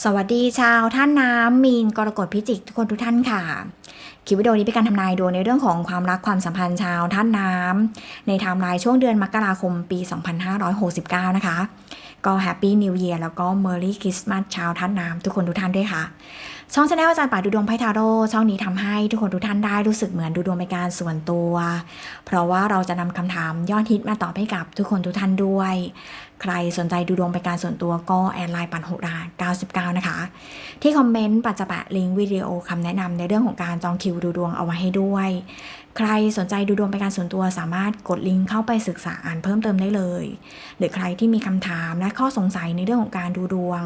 สวัสดีชาวท่านน้ำมีนกรกฎพิจิกทุกคนทุกท่านค่ะ คลิปวิดีโอนี้เป็นการทำนายดวงในเรื่องของความรักความสัมพันธ์ชาวท่านน้ำในไทม์ไลน์ช่วงเดือนมกราคมปี 2569 นะคะ ก็แฮปปี้นิว e ย r แล้วก็เมอรี่คริสต์มาสชาวท่านน้ำทุกคนทุกท่านด้วยค่ะ ช่องชาแนลอาจารย์ป่าดูดวงไพ่ทาโร่ช่องนี้ทำให้ทุกคนทุกท่านได้รู้สึกเหมือนดูดวงเป็นการส่วนตัว เพราะว่าเราจะนำคำถามยอดฮิตมาตอบให้กับทุกคนทุกท่านด้วย ใครสนใจดูดวงเป็นการส่วนตัวก็แอดไลน์ปันโหรา99 นะคะ ที่คอมเมนต์ปัจจะแปะลิงก์วิดีโอคำแนะนำในเรื่องของการจองคิวดูดวงเอาไว้ให้ด้วย ใครสนใจดูดวงเป็นการส่วนตัวสามารถกดลิงก์เข้าไปศึกษาอ่านเพิ่มเติมได้เลย หรือใครที่มีคำถามและข้อสงสัยในเรื่องของการดูดวง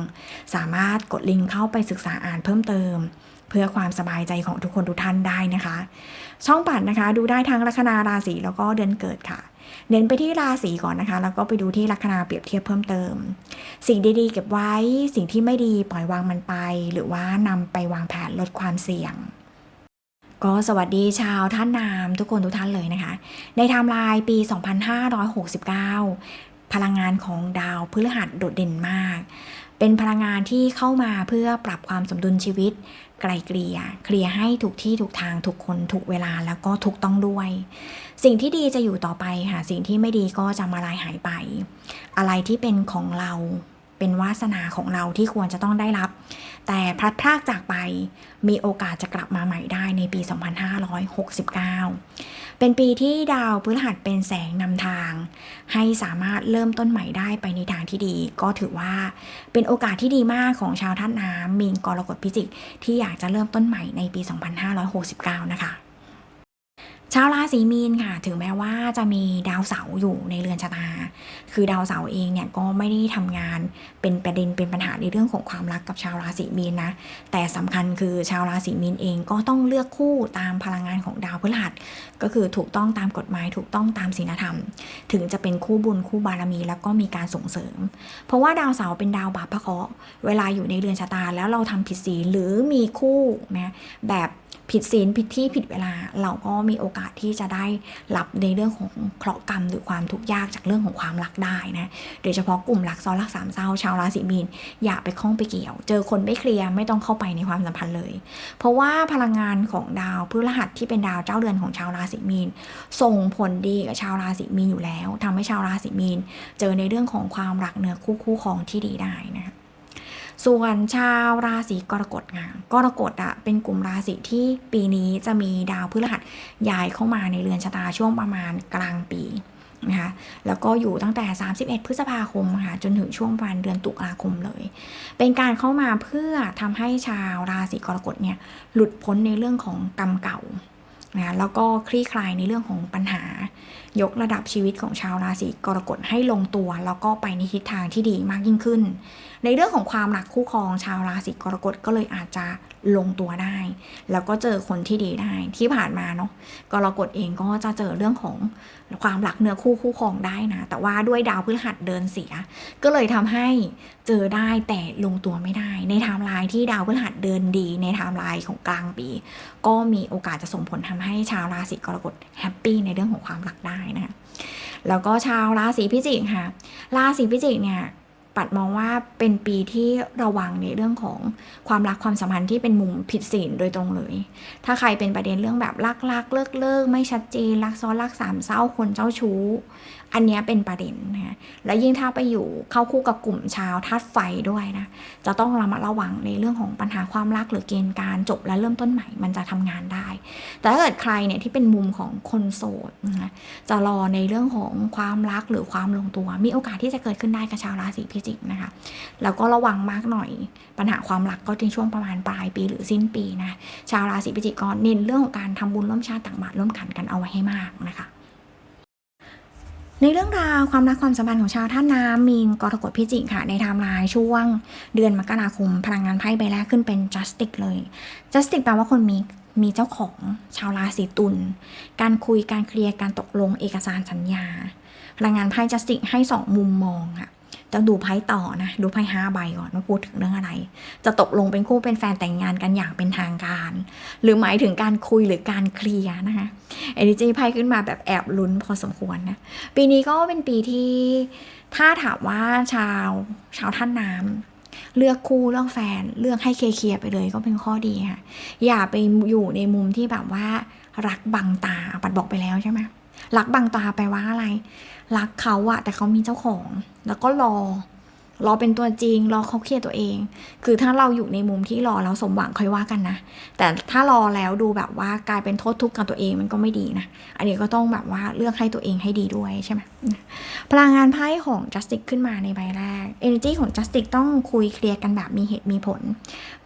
สามารถกดลิงก์เข้าไปศึกษาอ่านเพิ่มเติมเพื่อความสบายใจของทุกคนทุกท่านได้นะคะ ช่องปัดนะคะ ดูได้ทั้งลัคนาราศีแล้วก็เดือนเกิดค่ะ เน้นไปที่ราศีก่อนนะคะ แล้วก็ไปดูที่ลัคนาเปรียบเทียบเพิ่มเติม สิ่งดีๆ เก็บไว้ สิ่งที่ไม่ดีปล่อยวางมันไป หรือว่านำไปวางแผนลดความเสี่ยงก็สวัสดีชาวท่านนามทุกคนทุกท่านเลยนะคะ ในไทม์ไลน์ปี 2569 พลังงานของดาวพฤหัสโดดเด่นมาก เป็นพลังงานที่เข้ามาเพื่อปรับความสมดุลชีวิต ไกลเกลี่ย เคลียร์ให้ถูกที่ถูกทางถูกคนถูกเวลาแล้วก็ถูกต้องด้วย สิ่งที่ดีจะอยู่ต่อไปค่ะ สิ่งที่ไม่ดีก็จะมาลายหายไป อะไรที่เป็นของเราเป็นวาสนาของเราที่ควรจะต้องได้รับ แต่พลัดพรากจากไปมีโอกาสจะกลับมาใหม่ได้ในปี 2569 เป็นปีที่ดาวพฤหัสเป็นแสงนำทาง ให้สามารถเริ่มต้นใหม่ได้ไปในทางที่ดี ก็ถือว่าเป็นโอกาสที่ดีมากของชาวท่านน้ำมีนกรกฎพิจิกที่อยากจะเริ่มต้นใหม่ในปี 2569 นะคะ ชาวราศีมีนค่ะ ถึงแม้ว่าจะมีดาวเสาร์อยู่ในเรือนชะตา คือดาวเสาร์เองเนี่ยก็ไม่ได้ทำงานเป็นประเด็นเป็นปัญหาในเรื่องของความรักกับชาวราศีมีนนะ แต่สำคัญคือชาวราศีมีนเองก็ต้องเลือกคู่ตามพลังงานของดาวพฤหัส ก็คือถูกต้องตามกฎหมายถูกต้องตามศีลธรรม ถึงจะเป็นคู่บุญคู่บารมี แล้วก็มีการส่งเสริม เพราะว่าดาวเสาร์เป็นดาวบาปพระเคราะห์เวลาอยู่ในเรือนชะตาแล้วเราทำผิดศีลหรือมีคู่นะแบบ ผิดศีลผิดที่ผิดเวลา เราก็มีโอกาสที่จะได้รับในเรื่องของเคราะห์กรรม หรือความทุกข์ยากจากเรื่องของความรักได้นะโดยเฉพาะกลุ่มรักซ้อนรักสามเศร้าชาวราศีมีนอย่าไปคล้องไปเกี่ยว เจอคนไม่เคลียร์ไม่ต้องเข้าไปในความสัมพันธ์เลย เพราะว่าพลังงานของดาวพฤหัสที่เป็นดาวเจ้าเรือนของชาวราศีมีนส่งผลดีกับชาวราศีมีนอยู่แล้วทำให้ชาวราศีมีนเจอในเรื่องของความรักเนื้อคู่คู่ครองที่ดีได้นะคะ ส่วนชาวราศีกรกฎค่ะกรกฎอะเป็นกลุ่มราศีที่ปีนี้จะมีดาวพฤหัสย้ายเข้ามาในเรือนชะตาช่วงประมาณกลางปีนะคะแล้วก็อยู่ตั้งแต่ 31 พฤษภาคมค่ะจนถึงช่วงประมาณเดือนตุลาคมเลย เป็นการเข้ามาเพื่อทำให้ชาวราศีกรกฎเนี่ยหลุดพ้นในเรื่องของกรรมเก่านะแล้วก็คลี่คลายในเรื่องของปัญหา ยกระดับชีวิตของชาวราศีกรกฎให้ลงตัว แล้วก็ไปในทิศทางที่ดีมากยิ่งขึ้น ในเรื่องของความรักคู่ครองชาวราศีกรกฎก็เลยอาจจะลงตัวได้ แล้วก็เจอคนที่ดีได้ที่ผ่านมาเนาะกรกฎเองก็จะเจอเรื่องของความรักเนื้อคู่คู่ครองได้นะ แต่ว่าด้วยดาวพฤหัสเดินเสีย ก็เลยทำให้เจอได้แต่ลงตัวไม่ได้ ในไทม์ไลน์ที่ดาวพฤหัสเดินดี ในไทม์ไลน์ของกลางปี ก็มีโอกาสจะส่งผลทำให้ชาวราศีกรกฎแฮปปี้ในเรื่องของความรักได้นะคะแล้วก็ชาวราศีพิจิกค่ะ ราศีพิจิกเนี่ย ปัดมองว่าเป็นปีที่ระวังในเรื่องของความรักความสัมพันธ์ที่เป็นมุมผิดศีลโดยตรงเลย ถ้าใครเป็นประเด็นเรื่องแบบรักรักเลิกเลิกไม่ชัดเจนรักซ้อนรักสามเศร้าคนเจ้าชู้ อันนี้เป็นประเด็นนะคะและยิ่งถ้าไปอยู่เข้าคู่กับกลุ่มชาวธาตุไฟด้วยนะจะต้องระมัดระวังในเรื่องของปัญหาความรักหรือเกณฑ์การจบและเริ่มต้นใหม่มันจะทำงานได้ แต่ถ้าเกิดใครเนี่ยที่เป็นมุมของคนโสดนะคะจะรอในเรื่องของความรักหรือความลงตัว มีโอกาสที่จะเกิดขึ้นได้กับชาวราศีพิจิกนะคะแล้วก็ระวังมากหน่อยปัญหาความรักก็ในช่วงประมาณปลายปีหรือสิ้นปีนะชาวราศีพิจิกก็เน้นเรื่องของการทำบุญร่วมชาติต่างบาตรร่วมขันกันเอาไว้ให้มากนะคะ ในเรื่องราวความรักความสัมพันธ์ของชาวท่านน้ำมีนกรกฎพิจิกค่ะ ในไทม์ไลน์ช่วงเดือนมกราคม พลังงานไพ่ใบแรกขึ้นเป็น justice เลย justice แปลว่าคนมีมีเจ้าของชาวราศีตุลการคุยการเคลียร์การตกลงเอกสารสัญญาพลังงานไพ่จัสติกให้สองมุมมองค่ะ ต้องดูไพ่ต่อนะดูไพ่ห้าใบก่อนว่าพูดถึงเรื่องอะไร จะตกลงเป็นคู่เป็นแฟนแต่งงานกันอย่างเป็นทางการ หรือหมายถึงการคุยหรือการเคลียร์นะคะเอเนจีไพ่ขึ้นมาแบบแอบลุ้นพอสมควรนะปีนี้ก็เป็นปีที่ถ้าถามว่าชาวชาวท่านน้เลือกคู่เลือกแฟนเลือกให้เคลียร์ไปเลยก็เป็นข้อดีค่ะ อย่าไปอยู่ในมุมที่แบบว่ารักบังตาปัดบอกไปแล้วใช่ไหม รักบางตาแปลว่าอะไร รักเขาอะแต่เขามีเจ้าของ แล้วก็รอ รอเป็นตัวจริง รอเขาเคลียร์ตัวเอง คือถ้าเราอยู่ในมุมที่รอแล้วสมหวังค่อยว่ากันนะ แต่ถ้ารอแล้วดูแบบว่ากลายเป็นโทษทุกข์กับตัวเองมันก็ไม่ดีนะ อันนี้ก็ต้องแบบว่าเลือกให้ตัวเองให้ดีด้วยใช่ไหมพลังงานไพ่ของ justice ขึ้นมาในใบแรก energy ของ justice ต้องคุยเคลียร์กันแบบมีเหตุมีผล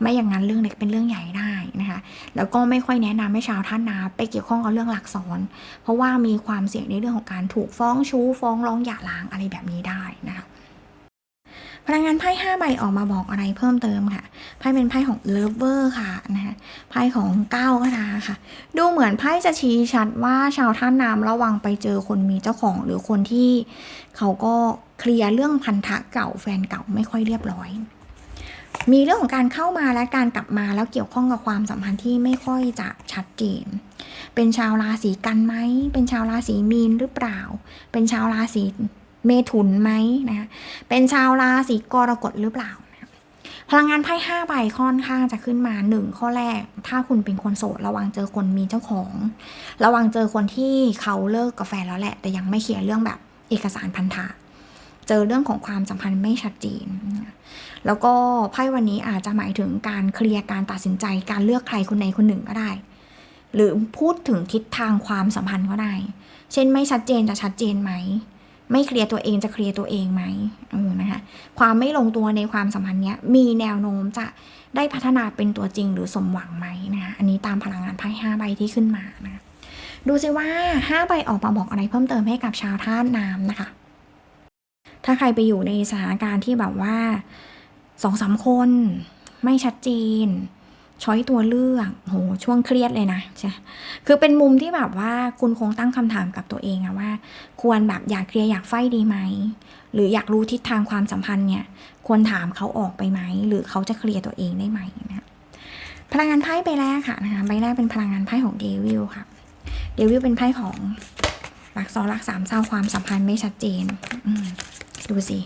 ไม่อย่างนั้นเรื่องเล็กเป็นเรื่องใหญ่ได้นะคะ แล้วก็ไม่ค่อยแนะนำให้ชาวท่านนาไปเกี่ยวข้องกับเรื่องหลักซ้อน เพราะว่ามีความเสี่ยงในเรื่องของการถูกฟ้องชู้ฟ้องร้องหย่าร้างอะไรแบบนี้ได้นะคะ พลังงานไพ่ห้าใบออกมาบอกอะไรเพิ่มเติมค่ะ ไพ่เป็นไพ่ของเลิฟเวอร์ค่ะนะคะไพ่ของเก้ากระดาค่ะ ดูเหมือนไพ่จะชี้ชัดว่าชาวท่านน้ำระวังไปเจอคนมีเจ้าของ หรือคนที่เขาก็เคลียร์เรื่องพันธะเก่าแฟนเก่าไม่ค่อยเรียบร้อย มีเรื่องของการเข้ามาและการกลับมาแล้วเกี่ยวข้องกับความสัมพันธ์ที่ไม่ค่อยจะชัดเจนเป็นชาวราศีกันไหม เป็นชาวราศีมีนหรือเปล่า เป็นชาวราศี เมถุนไหมนะคะเป็นชาวราศีกรกฎหรือเปล่า พลังงานไพ่ห้าใบค่อนข้างจะขึ้นมาหนึ่งข้อแรก ถ้าคุณเป็นคนโสดระวังเจอคนมีเจ้าของ ระวังเจอคนที่เขาเลิกกับแฟนแล้วแหละ แต่ยังไม่เคลียร์เรื่องแบบเอกสารพันธะเจอเรื่องของความสัมพันธ์ไม่ชัดเจน แล้วก็ไพ่วันนี้อาจจะหมายถึงการเคลียร์การตัดสินใจ การเลือกใครคนใดคนหนึ่งก็ได้ หรือพูดถึงทิศทางความสัมพันธ์ก็ได้ เช่นไม่ชัดเจนจะชัดเจนไหม ไม่เคลียร์ตัวเองจะเคลียร์ตัวเองไหมเออนะคะความไม่ลงตัวในความสัมพันธ์เนี้ยมีแนวโน้มจะได้พัฒนาเป็นตัวจริงหรือสมหวังไหมนะคะอันนี้ตามพลังงานไพ่ห้าใบที่ขึ้นมานะะดูสิว่าห้าใบออกมาบอกอะไรเพิ่มเติมให้กับชาวธาตุน้ำนะคะ ถ้าใครไปอยู่ในสถานการณ์ที่แบบว่าสองสามคนไม่ชัดเจน ช้อยตัวเลือกโหช่วงเครียดเลยนะใช่คือเป็นมุมที่แบบว่าคุณคงตั้งคำถามกับตัวเองอะว่า ควรแบบอยากเคลียร์อยากไฟดีไหม หรืออยากรู้ทิศทางความสัมพันธ์เนี่ย ควรถามเขาออกไปไหม หรือเขาจะเคลียร์ตัวเองได้ไหมนะพลังงานไพ่ใบแรกค่ะนะคะใบแรกเป็นพลังงานไพ่ของเดวิลค่ะ เดวิลเป็นไพ่ของรักซอนรักสามเศร้าความสัมพันธ์ไม่ชัดเจนดูสิ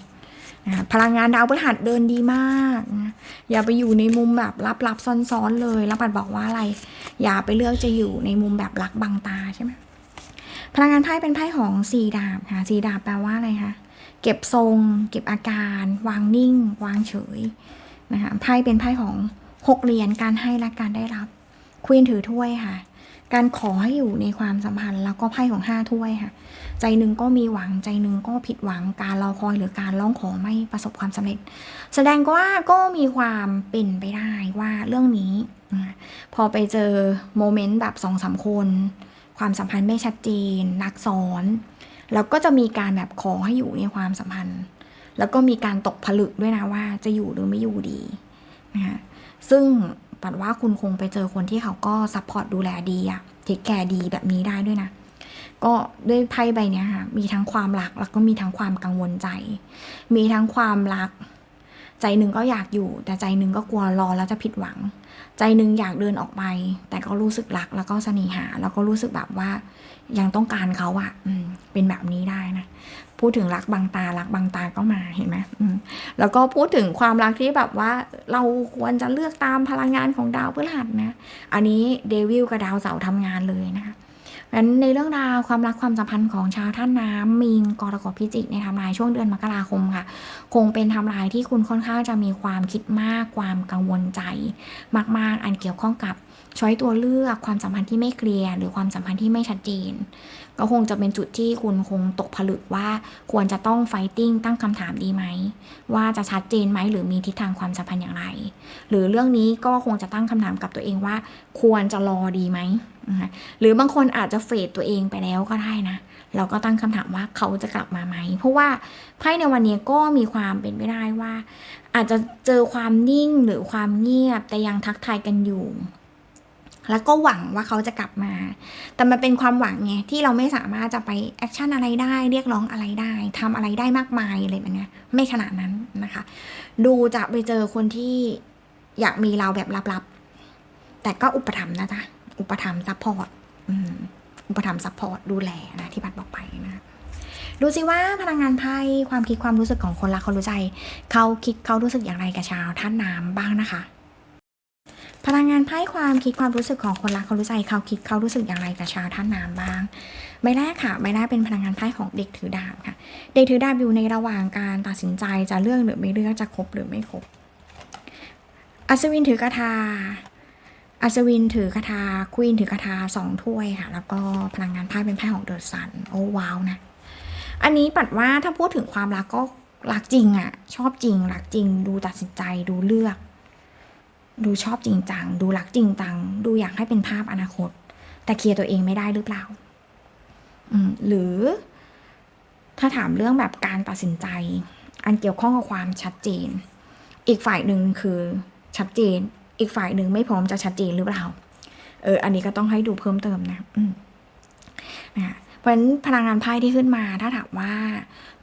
นะพลังงานดาวพฤหัสเดินดีมากนะอย่าไปอยู่ในมุมแบบลับๆซ้อนๆเลยแล้วปัดบอกว่าอะไร อย่าไปเลือกจะอยู่ในมุมแบบรักบังตาใช่ไหมพลังงานไพ่เป็นไพ่ของสีดาบค่ะสีดาบแปลว่าอะไรคะเก็บทรง เก็บอาการ วางนิ่ง วางเฉยนะคะไพ่เป็นไพ่ของหกเหรียญการให้และการได้รับควีนถือถ้วยค่ะ การขอให้อยู่ในความสัมพันธ์แล้วก็ไพ่ของห้าถ้วยค่ะ ใจหนึ่งก็มีหวังใจหนึ่งก็ผิดหวังการรอคอยหรือการร้องขอไม่ประสบความสำเร็จ แสดงว่าก็มีความเป็นไปได้ว่าเรื่องนี้ พอไปเจอโมเมนต์แบบสองสามคน ความสัมพันธ์ไม่ชัดเจนนักซ้อน แล้วก็จะมีการแบบขอให้อยู่ในความสัมพันธ์ แล้วก็มีการตกผลึกด้วยนะว่าจะอยู่หรือไม่อยู่ดีนะคะซึ่งปัดว่าคุณคงไปเจอคนที่เขาก็ซัพพอร์ตดูแลดีอะเทคแคร์ดีแบบนี้ได้ด้วยนะ ก็ด้วยไพ่ใบนี้ค่ะมีทั้งความรักแล้วก็มีทั้งความกังวลใจ มีทั้งความรัก ใจหนึ่งก็อยากอยู่ แต่ใจหนึ่งก็กลัวรอแล้วจะผิดหวัง ใจหนึ่งอยากเดินออกไป แต่ก็รู้สึกรักแล้วก็สน่หา แล้วก็รู้สึกแบบว่ายังต้องการเขาอะเป็นแบบนี้ได้นะพูดถึงรักบางตารักบางตาก็มาเห็นไหมมแล้วก็พูดถึงความรักที่แบบว่าเราควรจะเลือกตามพลังงานของดาวพฤหัสนะ อันนี้เดวิลกับดาวเสาร์ทำงานเลยนะคะ งั้นในเรื่องราวความรักความสัมพันธ์ของชาวท่านน้ำมีนกรกฎพิจิกในทำลายช่วงเดือนมกราคมค่ะ คงเป็นทำลายที่คุณค่อนข้างจะมีความคิดมาก ความกังวลใจ มาก ๆ อันเกี่ยวข้องกับช้อยตัวเลือกความสัมพันธ์ที่ไม่เคลียร์หรือความสัมพันธ์ที่ไม่ชัดเจน ก็คงจะเป็นจุดที่คุณคงตกผลึกว่าควรจะต้องไฟติ้งตั้งคำถามดีไหม ว่าจะชัดเจนไหมหรือมีทิศทางความสัมพันธ์อย่างไร หรือเรื่องนี้ก็คงจะตั้งคำถามกับตัวเองว่า ควรจะรอดีไหม นะคะหรือบางคนอาจจะเฟดตัวเองไปแล้วก็ได้นะ เราก็ตั้งคำถามว่าเขาจะกลับมาไหม เพราะว่าไพ่ในวันนี้ก็มีความเป็นไปได้ว่า อาจจะเจอความนิ่งหรือความเงียบแต่ยังทักทายกันอยู่ แล้วก็หวังว่าเขาจะกลับมา แต่มันเป็นความหวังไงที่เราไม่สามารถจะไปแอคชั่นอะไรได้ เรียกร้องอะไรได้ทำอะไรได้มากมายอะไรแบบเนี้ยไม่ขนาดนั้นนะคะ ดูจะไปเจอคนที่อยากมีเราแบบลับๆแต่ก็อุปถัมภ์นะจ๊ะ อุปถัมภ์ซัพพอร์ตอุปถัมภ์ซัพพอร์ตดูแลนะที่พัดบอกไปนะดูสิว่าพลังงานไพ่ความคิดความรู้สึกของคนรักคนรู้ใจ เขาคิดเขารู้สึกอย่างไรกับชาวท่านน้ำบ้างนะคะ พลังงานไพ่ความคิดความรู้สึกของคนรักคนรู้ใจ เขาคิดเขารู้สึกอย่างไรกับชาวท่านน้ำบ้างใบแรกค่ะใบแรกเป็นพลังงานไพ่ของเด็กถือดาบค่ะ เด็กถือดาบอยู่ในระหว่างการตัดสินใจจะเลือกหรือไม่เลือกจะคบหรือไม่คบอัศวินถือกระทา อัศวินถือกระทาควีนถือกระทาสองถ้วยค่ะ แล้วก็พลังงานไพ่เป็นไพ่ของเดอะซัน โอ้ว้าวนะ อันนี้ปัดว่าถ้าพูดถึงความรักก็รักจริงอะชอบจริงรักจริง ดูตัดสินใจดูเลือก ดูชอบจริงจัง ดูรักจริงจัง ดูอยากให้เป็นภาพอนาคต แต่เคลียร์ตัวเองไม่ได้หรือเปล่า อืมหรือ ถ้าถามเรื่องแบบการตัดสินใจ อันเกี่ยวข้องกับความชัดเจน อีกฝ่ายหนึ่งคือชัดเจน อีกฝ่ายหนึ่งไม่พร้อมจะชัดเจนหรือเปล่า เออ อันนี้ก็ต้องให้ดูเพิ่มเติมนะนะเพราะฉะนั้นพลังงานไพ่ที่ขึ้นมา ถ้าถามว่า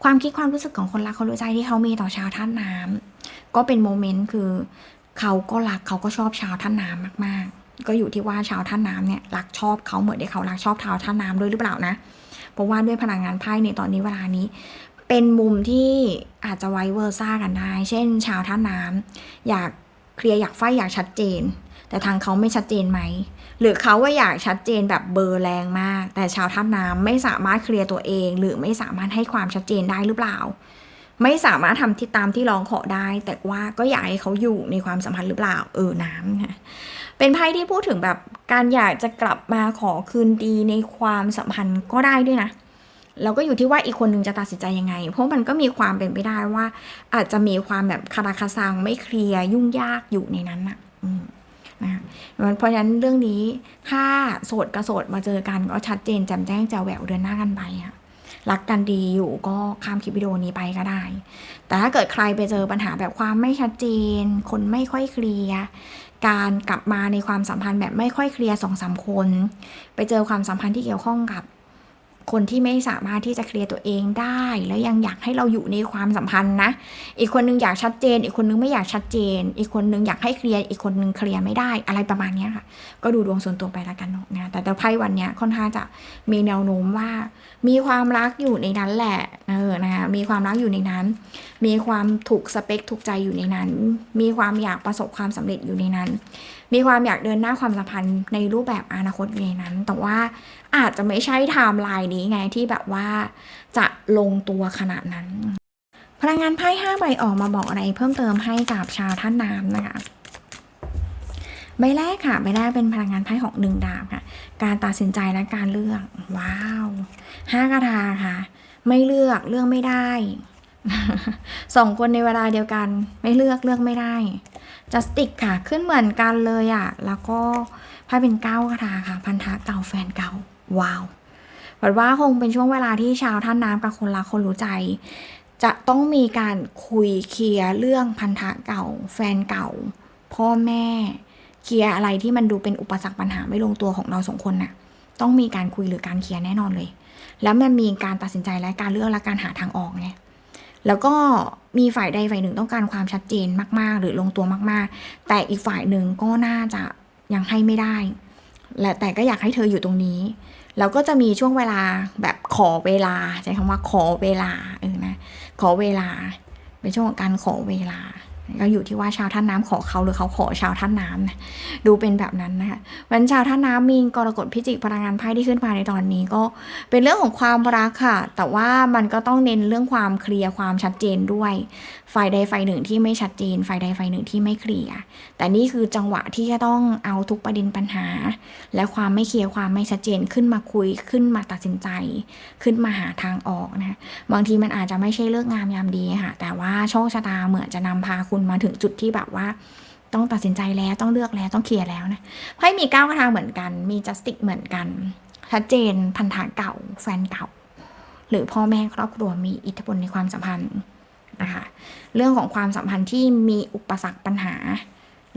ความคิดความรู้สึกของคนรักคนรู้ใจที่เขามีต่อชาวท่านน้ำก็เป็นโมเมนต์คือเขาก็รักเขาก็ชอบชาวท่านน้ำมาก ๆ ก็อยู่ที่ว่าชาวท่านน้ำเนี่ยรักชอบเขาเหมือนที่เขารักชอบชาวท่านน้ำด้วยหรือเปล่านะเพราะว่าด้วยพลังงานไพ่ในตอนนี้เวลานี้ เป็นมุมที่อาจจะไวเวอร์ซ่ากันได้ เช่น ชาวท่าน้ำอยาก เคลียร์อยากไฟอยากชัดเจน แต่ทางเขาไม่ชัดเจนไหม หรือเขาว่าอยากชัดเจนแบบเบอร์แรงมาก แต่ชาวท่าน้ำไม่สามารถเคลียร์ตัวเอง หรือไม่สามารถให้ความชัดเจนได้หรือเปล่า ไม่สามารถทำที่ตามที่ร้องขอได้ แต่ว่าก็อยากให้เขาอยู่ในความสัมพันธ์หรือเปล่า เออน้ำค่ะเป็นไพ่ที่พูดถึงแบบการอยากจะกลับมาขอคืนดีในความสัมพันธ์ก็ได้ด้วยนะ แล้วก็อยู่ที่ว่าอีกคนนึงจะตัดสินใจยังไง เพราะมันก็มีความเป็นไปได้ว่า อาจจะมีความแบบคาราคาซังไม่เคลียร์ยุ่งยากอยู่ในนั้นนะอืมนะเพราะฉะนั้นเรื่องนี้ถ้าโสดกับโสดมาเจอกันก็ชัดเจนแจ่มแจ้งแจ๋วแหววเดินหน้ากันไปอะรักกันดีอยู่ก็ข้ามคลิปวิดีโอนี้ไปก็ได้ แต่ถ้าเกิดใครไปเจอปัญหาแบบความไม่ชัดเจน คนไม่ค่อยเคลียร์การกลับมาในความสัมพันธ์แบบไม่ค่อยเคลียร์สองสามคน ไปเจอความสัมพันธ์ที่เกี่ยวข้องกับ คนที่ไม่สามารถที่จะเคลียร์ตัวเองได้ แล้วยังอยากให้เราอยู่ในความสัมพันธ์นะ อีกคนนึงอยากชัดเจน อีกคนนึงไม่อยากชัดเจน อีกคนนึงอยากให้เคลียร์ อีกคนนึงเคลียร์ไม่ได้ อะไรประมาณนี้ค่ะ ก็ดูดวงส่วนตัวไปล้วกันเนาะนะ แต่แต่ไพ่วันเนี้ยค่อนข้างจะมีแนวโน้มว่า มีความรักอยู่ในนั้นแหละ เออ นะคะ มีความรักอยู่ในนั้น มีความถูกสเปคถูกใจอยู่ในนั้น มีความอยากประสบความสำเร็จอยู่ในนั้น มีความอยากเดินหน้าความสัมพันธ์ในรูปแบบอนาคตอยู่ในนั้น แต่ว่าอาจจะไม่ใช่ไทม์ไลน์นี้ไงที่แบบว่าจะลงตัวขนาดนั้น พลังงานไพ่ห้าใบออกมาบอกอะไรเพิ่มเติมให้กับชาวท่านน้ำนะคะใบแรกค่ะใบแรกเป็นพลังงานไพ่ของหนึ่งดาบค่ะ การตัดสินใจและการเลือก ว้าวห้ากระทาค่ะ ไม่เลือกเลือกไม่ได้ สองคนในเวลาเดียวกัน ไม่เลือกเลือกไม่ได้จัสติกค่ะ ขึ้นเหมือนกันเลยอะ่ะ แล้วก็ไพ่เป็นเก้ากระทาค่ะ พันธะเก่าแฟนเก่า ว้าวแปลว่าคงเป็นช่วงเวลาที่ชาวท่านน้ำกับคนรักคนรู้ใจ จะต้องมีการคุยเคลียร์เรื่องพันธะเก่า แฟนเก่า พ่อแม่ เคลียร์อะไรที่มันดูเป็นอุปสรรคปัญหาไม่ลงตัวของเราสองคนน่ะ ต้องมีการคุยหรือการเคลียร์แน่นอนเลย แล้วมันมีการตัดสินใจและการเลือกและการหาทางออกไง แล้วก็มีฝ่ายใดฝ่ายหนึ่งต้องการความชัดเจนมากๆ หรือลงตัวมากๆ แต่อีกฝ่ายหนึ่งก็น่าจะยังให้ไม่ได้ และแต่ก็อยากให้เธออยู่ตรงนี้ แล้วก็จะมีช่วงเวลาแบบขอเวลาใช้คำว่าขอเวลาเออนะขอเวลาเป็นช่วงของการขอเวลา ก็อยู่ที่ว่าชาวท่านน้ำขอเขาหรือเขาขอชาวท่านน้ำนะดูเป็นแบบนั้นนะคะวันชาวท่านน้ำมีกรกฎพิจิกพลังงานไพ่ที่ขึ้นมาในตอนนี้ก็เป็นเรื่องของความรักค่ะ แต่ว่ามันก็ต้องเน้นเรื่องความเคลียร์ความชัดเจนด้วย ฝ่ายใดฝ่ายหนึ่งที่ไม่ชัดเจน ฝ่ายใดฝ่ายหนึ่งที่ไม่เคลียร์ แต่นี่คือจังหวะที่จะต้องเอาทุกประเด็นปัญหา และความไม่เคลียร์ความไม่ชัดเจนขึ้นมาคุยขึ้นมาตัดสินใจ ขึ้นมาหาทางออกนะบางทีมันอาจจะไม่ใช่เลิกงามยามดีค่ะ แต่ว่าโชคชะตาเหมือนจะนำพาคุณมาถึงจุดที่แบบว่าต้องตัดสินใจแล้วต้องเลือกแล้วต้องเคลียร์แล้วนะไพ่มีก้าวกระทาเหมือนกัน มีจัสติกเหมือนกัน ชัดเจนพันธะเก่า แฟนเก่า หรือพ่อแม่ครอบครัวมีอิทธิพลในความสัมพันธ์ นะคะเรื่องของความสัมพันธ์ที่มีอุปสรรคปัญหา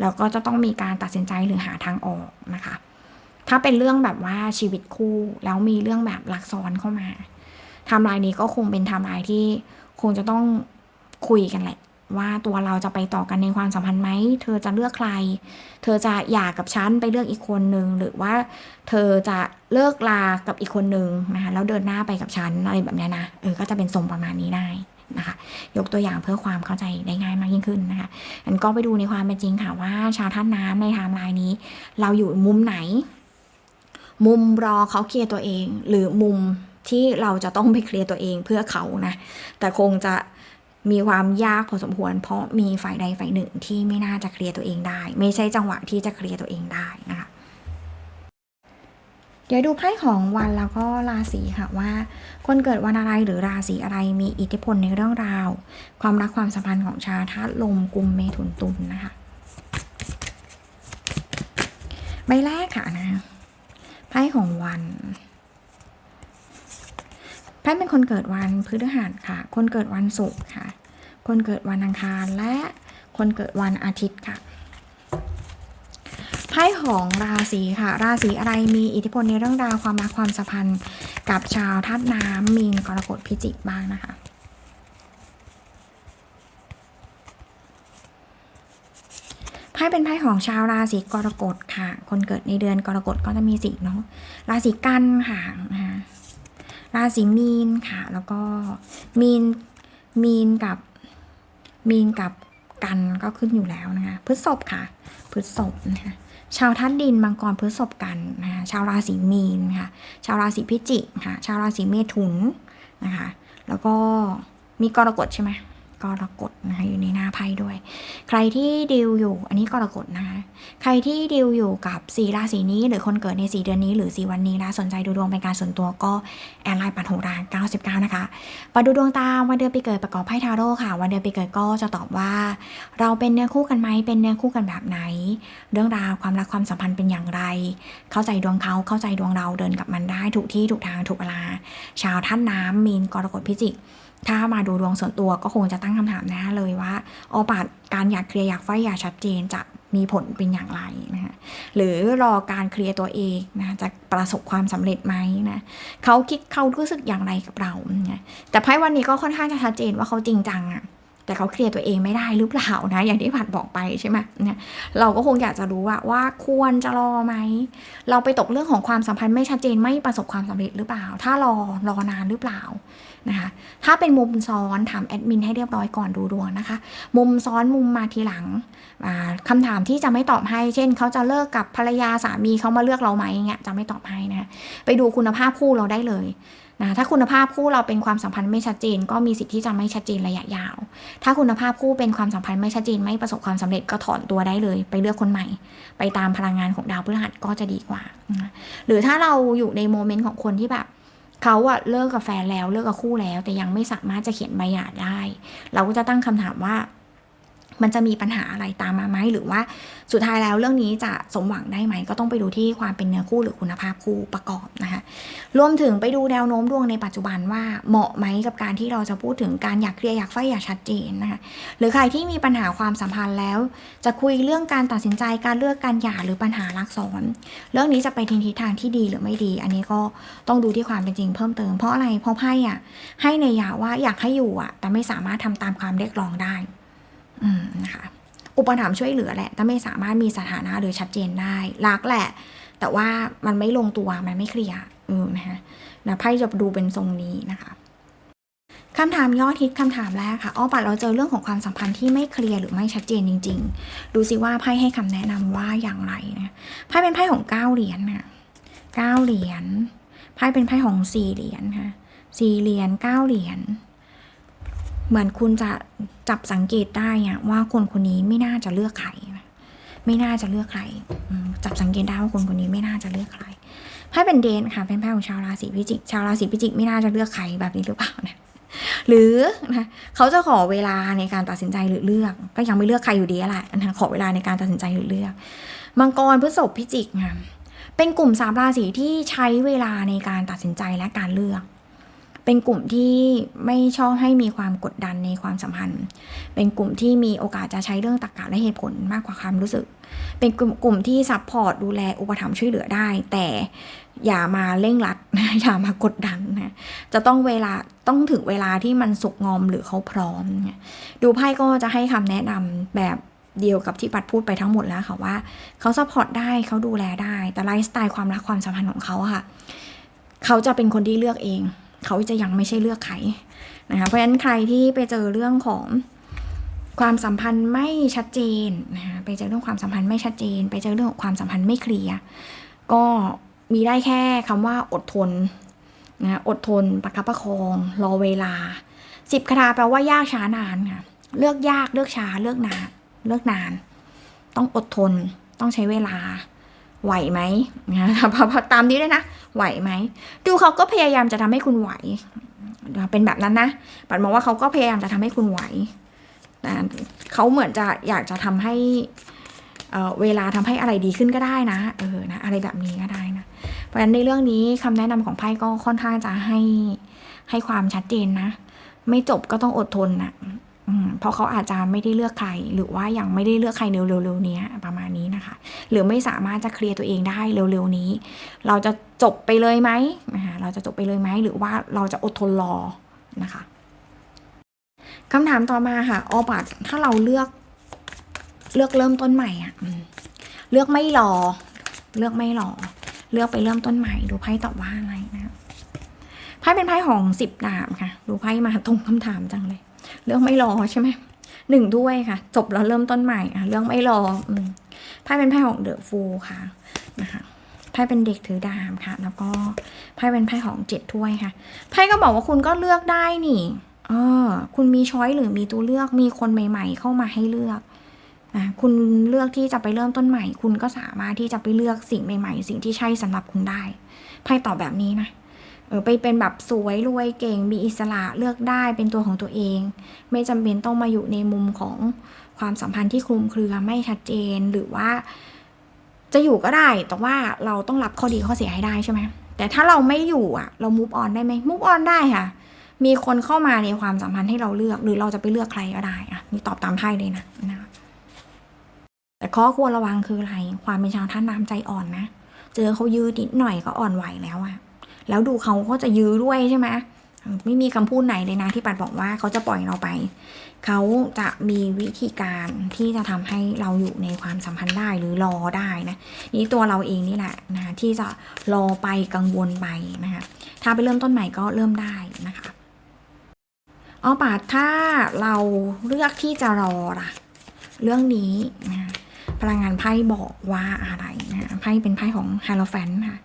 แล้วก็จะต้องมีการตัดสินใจหรือหาทางออกนะคะ ถ้าเป็นเรื่องแบบว่าชีวิตคู่แล้วมีเรื่องแบบหลักซ้อนเข้ามาไทำลายนี้ก็คงเป็นไทำลายที่คงจะต้องคุยกันแหละ ว่าตัวเราจะไปต่อกันในความสัมพันธ์ไหม เธอจะเลือกใคร เธอจะหย่ากับฉันไปเลือกอีกคนหนึ่งหรือว่า เธอจะเลิกลากับอีกคนหนึ่งนะคะแล้วเดินหน้าไปกับฉันอะไรแบบนี้นะเออก็จะเป็นทรงประมาณนี้ได้ นะคะ ยกตัวอย่างเพื่อความเข้าใจได้ง่ายมากยิ่งขึ้นนะคะอันก็ไปดูในความเป็นจริงค่ะว่าชาวท่านน้ำในไทม์ไลน์นี้ เราอยู่มุมไหน มุมรอเขาเคลียร์ตัวเอง หรือมุมที่เราจะต้องไปเคลียร์ตัวเองเพื่อเขานะแต่คงจะมีความยากพอสมควร เพราะมีฝ่ายใดฝ่ายหนึ่งที่ไม่น่าจะเคลียร์ตัวเองได้ ไม่ใช่จังหวะที่จะเคลียร์ตัวเองได้นะคะ เดี๋ยวดูไพ่ของวันแล้วก็ราศีค่ะว่า คนเกิดวันอะไรหรือราศีอะไรมีอิทธิพลในเรื่องราว ความรักความสัมพันธ์ของชาวธาตุลมกุมเมถุนตุลนะคะใบแรกค่ะนะไพ่ของวันไพ่เป็นคนเกิดวันพฤหัสค่ะ คนเกิดวันศุกร์ค่ะ คนเกิดวันอังคารและคนเกิดวันอาทิตย์ค่ะ ไพ่ของราศีค่ะ ราศีอะไรมีอิทธิพลในเรื่องราวความรักความสัมพันธ์กับชาวธาตุน้ำมีนกรกฎพิจิกบ้างนะคะไพ่เป็นไพ่ของชาวราศีกรกฎค่ะ คนเกิดในเดือนกรกฎก็จะมีสีเนาะราศีกันค่ะนะคะราศีมีนค่ะ แล้วก็มีนมีนกับมีนกับ กันก็ขึ้นอยู่แล้วนะคะพฤษภค่ะพฤษภนะคะชาวทัดดินมังกรพฤษภกันนะคะชาวราศีมีนค่ะชาวราศีพิจิกค่ะชาวราศีเมถุนนะคะแล้วก็มีกรกฎใช่ไหม กรกฎนะคะอยู่ในหน้าไพ่ด้วย ใครที่ดิวอยู่ อันนี้กรกฎนะคะใครที่ดิวอยู่กับสีราศีนี้ หรือคนเกิดในสีเดือนนี้ หรือสีวันนี้นะสนใจดูดวงเป็นการส่วนตัวก็แอดไลน์ปัดโหรา99 นะคะปัดดูดวงตามวันเดือนปีเกิดประกอบไพ่ทาโร่ค่ะ วันเดือนปีเกิดก็จะตอบว่า เราเป็นเนื้อคู่กันไหมเป็นเนื้อคู่กันแบบไหน เรื่องราวความรักความสัมพันธ์เป็นอย่างไร เข้าใจดวงเขาเข้าใจดวงเราเดินกับมันได้ถูกที่ถูกทางถูกเวลา ชาวท่านน้ำมีนกรกฎพิจิก ถ้ามาดูดวงส่วนตัวก็คงจะตั้งคำถามแน่เลยว่าโอปาดการอยากเคลียร์อยากไฟอยากชัดเจนจะมีผลเป็นอย่างไรนะคะหรือรอการเคลียร์ตัวเองนะจะประสบความสำเร็จไหมนะเขาคิดเขารู้สึกอย่างไรกับเรานะแต่ไพ่วันนี้ก็ค่อนข้างจะชัดเจนว่าเขาจริงจังอะ แต่เขาเคลียร์ตัวเองไม่ได้หรือเปล่านะ อย่างที่ผัดบอกไปใช่ไหมเนี่ยเราก็คงอยากจะรู้ว่าว่าควรจะรอไหม เราไปตกเรื่องของความสัมพันธ์ไม่ชัดเจนไม่ประสบความสำเร็จหรือเปล่า ถ้ารอรอนานหรือเปล่านะคะถ้าเป็นมุมซ้อนถามแอดมินให้เรียบร้อยก่อนดูดวงนะคะ มุมซ้อนมุมมาทีหลังคำถามที่จะไม่ตอบให้ เช่นเขาจะเลิกกับภรรยาสามีเขามาเลือกเราไหมเงี้ยจะไม่ตอบให้นะ ไปดูคุณภาพคู่เราได้เลย นะถ้าคุณภาพคู่เราเป็นความสัมพันธ์ไม่ชัดเจน ก็มีสิทธิ์ที่จะไม่ชัดเจนระยะยาว ถ้าคุณภาพคู่เป็นความสัมพันธ์ไม่ชัดเจนไม่ประสบความสำเร็จก็ถอนตัวได้เลย ไปเลือกคนใหม่ ไปตามพลังงานของดาวพฤหัสก็จะดีกว่านะหรือถ้าเราอยู่ในโมเมนต์ของคนที่แบบเขาอะเลิกกับแฟนแล้วเลิกกับคู่แล้ว แต่ยังไม่สามารถจะเขียนใบหย่าได้ เราก็จะตั้งคำถามว่า มันจะมีปัญหาอะไรตามมาไหมหรือว่าสุดท้ายแล้วเรื่องนี้จะสมหวังได้ไหม ก็ต้องไปดูที่ความเป็นเนื้อคู่หรือคุณภาพคู่ประกอบนะคะรวมถึงไปดูแนวโน้มดวงในปัจจุบันว่าเหมาะไหมกับการที่เราจะพูดถึงการอยากเคลียร์อยากไฟอยากชัดเจนนะคะหรือใครที่มีปัญหาความสัมพันธ์แล้ว จะคุยเรื่องการตัดสินใจการเลือกการหย่าหรือปัญหารักซ้อนเรื่องนี้จะไปทิศทิศทางที่ดีหรือไม่ดี อันนี้ก็ต้องดูที่ความเป็นจริงเพิ่มเติมเพราะอะไรเพราะไพ่อะให้ในยาว่าอยากให้อยู่อะแต่ไม่สามารถทำตามความเรียกร้องได้ อืมนะคะอุปถัมภ์ช่วยเหลือแหละ แต่ไม่สามารถมีสถานะหรือชัดเจนได้ รักแหละ แต่ว่ามันไม่ลงตัวมันไม่เคลียร์เออนะคะนะไพ่จะดูเป็นทรงนี้นะคะคำถามยอดฮิตคำถามแรกค่ะอ้อปัดเราเจอเรื่องของความสัมพันธ์ที่ไม่เคลียร์หรือไม่ชัดเจนจริง ๆ ดูสิว่าไพ่ให้คำแนะนำว่าอย่างไรนะไพ่เป็นไพ่ของเก้าเหรียญนะเก้าเหรียญไพ่เป็นไพ่ของสี่เหรียญค่ะสี่เหรียญเก้าเหรียญ เหมือนคุณจะจับสังเกตได้อะว่าคนคนนี้ไม่น่าจะเลือกใครไม่น่าจะเลือกใครจับสังเกตได้ว่าคนคนนี้ไม่น่าจะเลือกใครไพ่เป็นเดนค่ะ เป็นไพ่ของชาวราศีพิจิก ชาวราศีพิจิกไม่น่าจะเลือกใครแบบนี้หรือเปล่านะหรือนะเขาจะขอเวลาในการตัดสินใจหรือเลือก ก็ยังไม่เลือกใครอยู่ดีแหละนะขอเวลาในการตัดสินใจหรือเลือก มังกรพฤษภพิจิกค่ะเป็นกลุ่มสามราศีที่ใช้เวลาในการตัดสินใจและการเลือก เป็นกลุ่มที่ไม่ชอบให้มีความกดดันในความสัมพันธ์ เป็นกลุ่มที่มีโอกาสจะใช้เรื่องตรรกะและเหตุผลมากกว่าความรู้สึก เป็นกลุ่มกลุ่มที่ซัพพอร์ตดูแลอุปถัมภ์ช่วยเหลือได้ แต่อย่ามาเร่งรัด อย่ามากดดันนะ จะต้องเวลาต้องถึงเวลาที่มันสุกงอมหรือเขาพร้อม ดูไพ่ก็จะให้คำแนะนำแบบเดียวกับที่ปัดพูดไปทั้งหมดแล้วค่ะว่าเขาซัพพอร์ตได้เขาดูแลได้ แต่ไลฟ์สไตล์ความรักความสัมพันธ์ของเขาค่ะ เขาจะเป็นคนที่เลือกเอง เขาจะยังไม่ใช่เลือกใครนะคะเพราะฉะนั้นใครที่ไปเจอเรื่องของความสัมพันธ์ไม่ชัดเจนนะคะไปเจอเรื่องความสัมพันธ์ไม่ชัดเจน ไปเจอเรื่องของความสัมพันธ์ไม่เคลียร์ก็มีได้แค่คำว่าอดทนนะอดทนประคับประคอง รอเวลาสิบคาถาแปลว่ายากช้านานค่ะเลือกยากเลือกช้าเลือกนานเลือกนาน ต้องอดทนต้องใช้เวลา ไหวไหมนะพอตามนี้ด้วยนะ ไหวไหม ดูเขาก็พยายามจะทำให้คุณไหว เป็นแบบนั้นนะ ปัดมองว่าเขาก็พยายามจะทำให้คุณไหว แต่เขาเหมือนจะอยากจะทำให้เอ่อเวลาทำให้อะไรดีขึ้นก็ได้นะ เออ นะ อะไรแบบนี้ก็ได้นะ เพราะฉะนั้นในเรื่องนี้คำแนะนำของไพ่ก็ค่อนข้างจะให้ให้ความชัดเจนนะ ไม่จบก็ต้องอดทนนะ เพราะเขาอาจจะไม่ได้เลือกใคร หรือว่ายังไม่ได้เลือกใครเร็วๆเนี้ยประมาณนี้นะคะ หรือไม่สามารถจะเคลียร์ตัวเองได้เร็วๆนี้ เราจะจบไปเลยไหมนะคะเราจะจบไปเลยไหมหรือว่าเราจะอดทนรอนะคะคำถามต่อมาค่ะออบัตถ้าเราเลือกเลือกเริ่มต้นใหม่อะเลือกไม่รอ เลือกไม่รอ เลือกไปเริ่มต้นใหม่ ดูไพ่ตอบว่าอะไรนะไพ่เป็นไพ่ของสิบดาบค่ะ ดูไพ่มาตรงคำถามจังเลย เรื่องไม่รอใช่ไหมหนึ่งด้วยค่ะ จบแล้วเริ่มต้นใหม่อะเรื่องไม่รออืมไพ่เป็นไพ่ของเดอะฟูค่ะนะคะไพ่เป็นเด็กถือดาบค่ะ แล้วก็ไพ่เป็นไพ่ของเจ็ดถ้วยค่ะไพ่ก็บอกว่าคุณก็เลือกได้นี่เออคุณมีช้อยหรือมีตัวเลือกมีคนใหม่ ๆ เข้ามาให้เลือกอะคุณเลือกที่จะไปเริ่มต้นใหม่ คุณก็สามารถที่จะไปเลือกสิ่งใหม่ ๆ สิ่งที่ใช่สำหรับคุณได้ไพ่ตอบแบบนี้นะ เออไปเป็นแบบสวยรวยเก่งมีอิสระเลือกได้เป็นตัวของตัวเอง ไม่จำเป็นต้องมาอยู่ในมุมของความสัมพันธ์ที่คลุมเครือไม่ชัดเจนหรือว่า จะอยู่ก็ได้แต่ว่าเราต้องรับข้อดีข้อเสียให้ได้ใช่ไหมแต่ถ้าเราไม่อยู่อะ เรามูฟออนได้ไหมมูฟออนได้ค่ะ มีคนเข้ามาในความสัมพันธ์ให้เราเลือก หรือเราจะไปเลือกใครก็ได้อะนี่ตอบตามไพ่เลยนะนะคะแต่ข้อควรระวังคืออะไร ความเป็นชาวท่านน้ำใจอ่อนนะ เจอเขายืดนิดหน่อยก็อ่อนไหวแล้วอะ แล้วดูเขาก็จะยื้อด้วยใช่ไหมไม่มีคำพูดไหนเลยนะที่ปัดบอกว่าเขาจะปล่อยเราไป เขาจะมีวิธีการที่จะทำให้เราอยู่ในความสัมพันธ์ได้หรือรอได้นะนี่ตัวเราเองนี่แหละนะคะที่จะรอไปกังวลไปนะคะถ้าไปเริ่มต้นใหม่ก็เริ่มได้นะคะเอป่าถ้าเราเลือกที่จะรอล่ะ เรื่องนี้นะพลังงานไพ่บอกว่าอะไรนะไพ่เป็นไพ่ของไฮโลแฟนค่ะ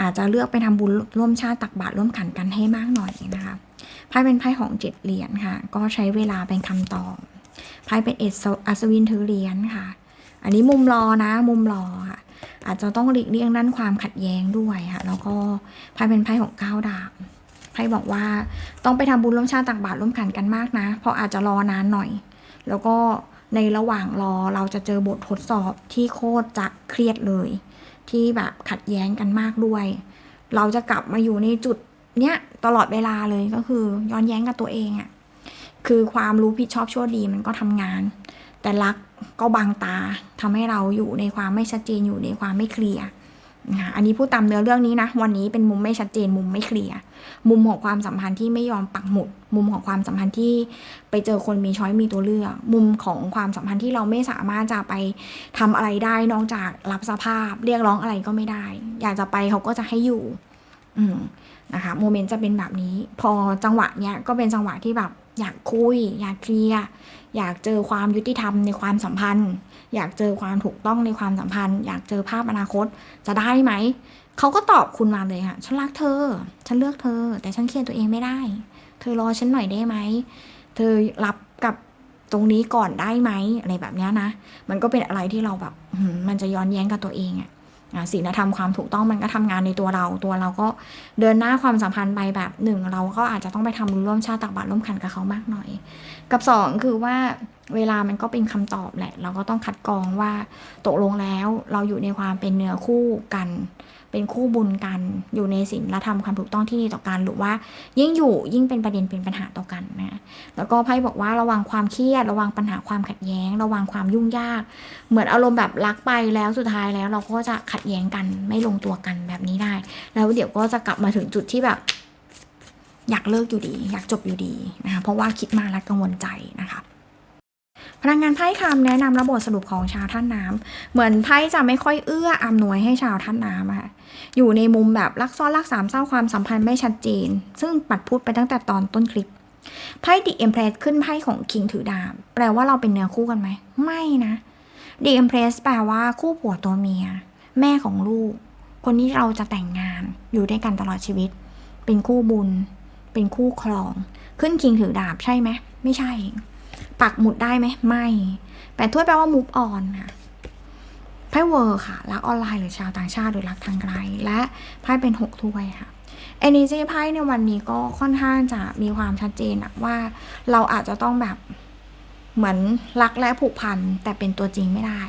อาจจะเลือกไปทำบุญร่วมชาติตักบาตรร่วมขันกันให้มากหน่อยนะคะไพ่เป็นไพ่ของเจ็ดเหรียญค่ะ ก็ใช้เวลาเป็นคำตอบไพ่เป็นเอสอัศวินถือเหรียญค่ะ อันนี้มุมรอนะ มุมรอค่ะ อาจจะต้องหลีกเลี่ยงด้านความขัดแย้งด้วยค่ะ แล้วก็ไพ่เป็นไพ่ของเก้าดาบไพ่บอกว่าต้องไปทำบุญร่วมชาติตักบาตรร่วมขันกันมากนะ เพราะอาจจะรอนานหน่อย แล้วก็ในระหว่างรอเราจะเจอบททดสอบที่โคตรจะเครียดเลย ที่แบบขัดแย้งกันมากด้วย เราจะกลับมาอยู่ในจุดเนี้ยตลอดเวลาเลยก็คือย้อนแย้งกับตัวเองอะ่ะคือความรู้ผิดชอบชั่วดีมันก็ทำงาน แต่รักก็บังตาทำให้เราอยู่ในความไม่ชัดเจนอยู่ในความไม่เคลียร์ อันนี้พูดตามเนื้อเรื่องนี้นะ วันนี้เป็นมุมไม่ชัดเจนมุมไม่เคลียร์มุมของความสัมพันธ์ที่ไม่ยอมปักหมุด มุมของความสัมพันธ์ที่ไปเจอคนมีช้อยมีตัวเลือก มุมของความสัมพันธ์ที่เราไม่สามารถจะไปทำอะไรได้นอกจากรับสภาพ เรียกร้องอะไรก็ไม่ได้ อยากจะไปเขาก็จะให้อยู่ อืม นะคะโมเมนต์จะเป็นแบบนี้ พอจังหวะเนี้ยก็เป็นจังหวะที่แบบอยากคุย อยากเคลียร์อยากเจอความยุติธรรมในความสัมพันธ์ อยากเจอความถูกต้องในความสัมพันธ์ อยากเจอภาพอนาคตจะได้ไหมเขาก็ตอบคุณมาเลยค่ะฉันรักเธอ ฉันเลือกเธอ แต่ฉันเคลียร์ตัวเองไม่ได้ เธอรอฉันหน่อยได้ไหมเธอรับกับตรงนี้ก่อนได้ไหมอะไรแบบนี้นะ มันก็เป็นอะไรที่เราแบบมันจะย้อนแย้งกับตัวเองอะ ศีลธรรมความถูกต้องมันก็ทำงานในตัวเรา ตัวเราก็เดินหน้าความสัมพันธ์ไปแบบหนึ่งเราก็อาจจะต้องไปทำบุญร่วมชาติตักบาตรร่วมขันกับเขามากหน่อย กับสองคือว่าเวลามันก็เป็นคำตอบแหละ เราก็ต้องคัดกรองว่าตกลงแล้วเราอยู่ในความเป็นเนื้อคู่กัน เป็นคู่บุญกันอยู่ในศีลธรรมความถูกต้องที่ดีต่อกันหรือว่า ยิ่งอยู่ยิ่งเป็นประเด็นเป็นปัญหาต่อกันนะแล้วก็ไพ่บอกว่าระวังความเครียด ระวังปัญหาความขัดแย้ง ระวังความยุ่งยาก เหมือนอารมณ์แบบรักไปแล้วสุดท้ายแล้ว เราก็จะขัดแย้งกันไม่ลงตัวกันแบบนี้ได้ แล้วเดี๋ยวก็จะกลับมาถึงจุดที่แบบอยากเลิกอยู่ดี อยากจบอยู่ดีนะคะเพราะว่าคิดมากและกังวลใจนะคะพลังงานไพ่คำแนะนำระบบสรุปของชาวท่านน้ำเหมือนไพ่จะไม่ค่อยเอื้ออำนวยให้ชาวท่านน้ำอะค่ะ อยู่ในมุมแบบรักซ้อนรักสามเศร้าความสัมพันธ์ไม่ชัดเจน ซึ่งปัดพูดไปตั้งแต่ตอนต้นคลิปไพ่ดิเอ็มเพรสขึ้นไพ่ของคิงถือดาบแปลว่าเราเป็นเนื้อคู่กันไหม ไม่นะดิเอ็มเพรสแปลว่าคู่ผัวตัวเมีย แม่ของลูก คนที่เราจะแต่งงานอยู่ด้วยกันตลอดชีวิต เป็นคู่บุญ เป็นคู่ครอง ขึ้นคิงถือดาบใช่ไหมไม่ใช่ ปักหมุดได้ไหมไม่ แปดถ้วยแปลว่ามูฟออนค่ะ ไพ่เวอร์ค่ะ รักออนไลน์หรือชาวต่างชาติหรือรักทางไกล และไพ่เป็นหกถ้วยค่ะเอเนจีไพ่ในวันนี้ก็ค่อนข้างจะมีความชัดเจนอะว่าเราอาจจะต้องแบบเหมือนรักและผูกพันแต่เป็นตัวจริงไม่ได้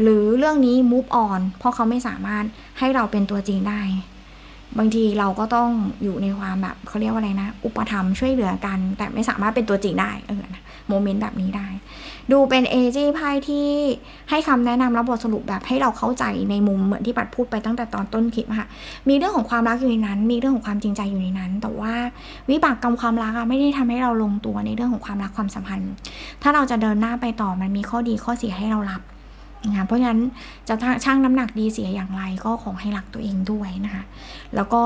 หรือเรื่องนี้ move on เพราะเขาไม่สามารถให้เราเป็นตัวจริงได้ บางทีเราก็ต้องอยู่ในความแบบเขาเรียกว่าอะไรนะ อุปถัมช่วยเหลือกัน แต่ไม่สามารถเป็นตัวจริงได้เออโมเมนต์แบบนี้ได้ ดูเป็น energy ไพ่ที่ให้คำแนะนำและบทสรุปแบบให้เราเข้าใจในมุมเหมือนที่ปัดพูดไปตั้งแต่ตอนต้นคลิปค่ะ มีเรื่องของความรักอยู่ในนั้น มีเรื่องของความจริงใจอยู่ในนั้น แต่ว่าวิบากกรรมความรักอะไม่ได้ทำให้เราลงตัวในเรื่องของความรักความสัมพันธ์ ถ้าเราจะเดินหน้าไปต่อมันมีข้อดีข้อเสียให้เรารับ นะคะเพราะฉะนั้นจะช่างน้ำหนักดีเสียอย่างไรก็ขอให้รักตัวเองด้วยนะคะแล้วก็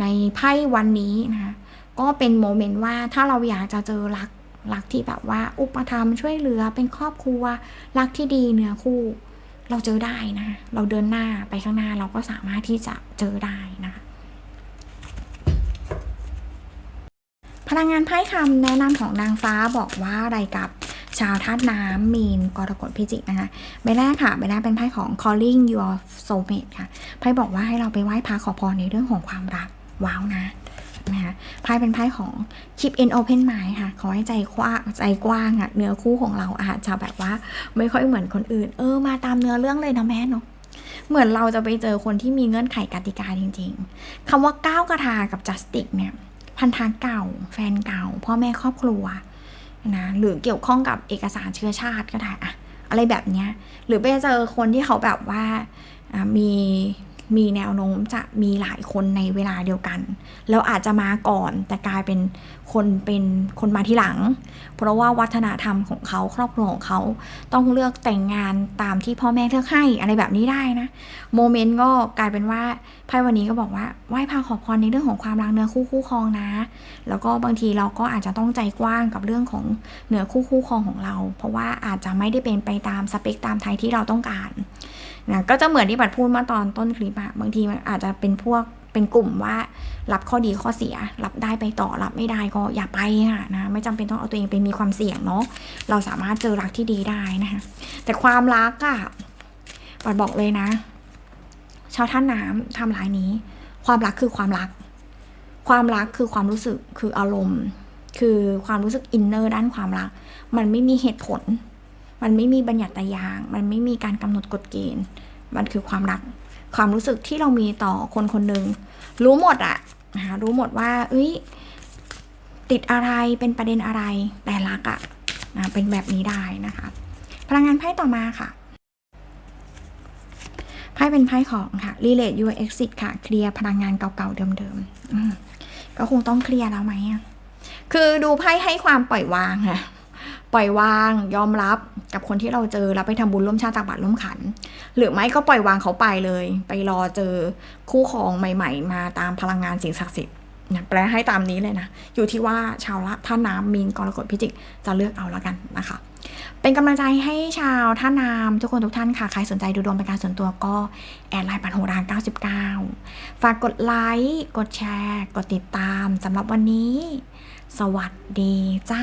ในไพ่วันนี้นะคะก็เป็นโมเมนต์ว่าถ้าเราอยากจะเจอรักรักที่แบบว่าอุปถัมช่วยเหลือเป็นครอบครัว รักที่ดีเนื้อคู่ เราเจอได้นะเราเดินหน้าไปข้างหน้าเราก็สามารถที่จะเจอได้นะคะพลังงานไพ่คำแนะนำของนางฟ้าบอกว่าอะไรกับ ชาวธาตุน้ำมีนกรกฎพิจิกนะคะใบแรกค่ะใบแรกเป็นไพ่ของ calling your soulmate ค่ะไพ่บอกว่าให้เราไปไหว้พระขอพรในเรื่องของความรักว้าวนะนะคะไพ่เป็นไพ่ของ keep in open mind ค่ะ ขอให้ใจกว้างใจกว้างอะเนื้อคู่ของเราอาจจะแบบว่าไม่ค่อยเหมือนคนอื่น เออมาตามเนื้อเรื่องเลยนะแม่เนาะเหมือนเราจะไปเจอคนที่มีเงื่อนไขกติกาจริง ๆคำว่าก้าวกระทากับ justice เนี่ยพันธะเก่า แฟนเก่า พ่อแม่ครอบครัว นะหรือเกี่ยวข้องกับเอกสารเชื้อชาติก็ได้อะอะไรแบบเนี้ยหรือไปเจอคนที่เขาแบบว่ามี มีแนวโน้มจะมีหลายคนในเวลาเดียวกัน แล้วอาจจะมาก่อนแต่กลายเป็นคนเป็นคนมาที่หลัง เพราะว่าวัฒนธรรมของเขาครอบครัวของเขาต้องเลือกแต่งงานตามที่พ่อแม่เลือกให้อะไรแบบนี้ได้นะโมเมนต์ก็กลายเป็นว่าไพ่วันนี้ก็บอกว่าไหว้พระขอพรในเรื่องของความรักเนื้อคู่คู่ครองนะ แล้วก็บางทีเราก็อาจจะต้องใจกว้างกับเรื่องของเนื้อคู่คู่ครองของเรา เพราะว่าอาจจะไม่ได้เป็นไปตามสเปคตามไทยที่เราต้องการ นะก็จะเหมือนที่บัดพูดเมาตอนต้นคลิปอะบางทีมันอาจจะเป็นพวกเป็นกลุ่มว่ารับข้อดีข้อเสีย รับได้ไปต่อรับไม่ได้ก็อย่าไปค่ะนะไม่จำเป็นต้องเอาตัวเองไปมีความเสี่ยงเนาะเราสามารถเจอรักที่ดีได้นะคะแต่ความรักอะปัดบอกเลยนะชาวท่านน้ำทำลายนี้ ความรักคือความรัก ความรักคือความรู้สึกคืออารมณ์ คือความรู้สึกอินเนอร์ด้านความรัก มันไม่มีเหตุผล มันไม่มีบัญญัติยาง มันไม่มีการกำหนดกฎเกณฑ์ มันคือความรัก ความรู้สึกที่เรามีต่อคนคนหนึ่งรู้หมดอะนะคะรู้หมดว่า เอ้ย ติดอะไรเป็นประเด็นอะไร แต่รักอะนะเป็นแบบนี้ได้นะคะ พลังงานไพ่ต่อมาค่ะไพ่เป็นไพ่ของค่ะ relate your exit ค่ะ เคลียร์พลังงานเก่าๆเดิมๆก็คงต้องเคลียร์แล้วไหม คือดูไพ่ให้ความปล่อยวางค่ะ ปล่อยวางยอมรับกับคนที่เราเจอแล้วไปทำบุญร่วมชาติตักบาตรร่วมขัน หรือไม่ก็ปล่อยวางเขาไปเลย ไปรอเจอคู่ครองใหม่ ๆ มาตามพลังงานสิ่งศักดิ์สิทธิ์นะแปลให้ตามนี้เลยนะ อยู่ที่ว่าชาวละท่าน้ำมีนกรกฎพิจิก จะเลือกเอาแล้วกันนะคะ เป็นกำลังใจให้ชาวท่านามทุกคนทุกท่านค่ะ ใครสนใจดูดวงเป็นการส่วนตัวก็ แอดไลน์ปันโหราน99 ฝากกดไลค์ กดแชร์ กดติดตามสำหรับวันนี้ สวัสดีจ้า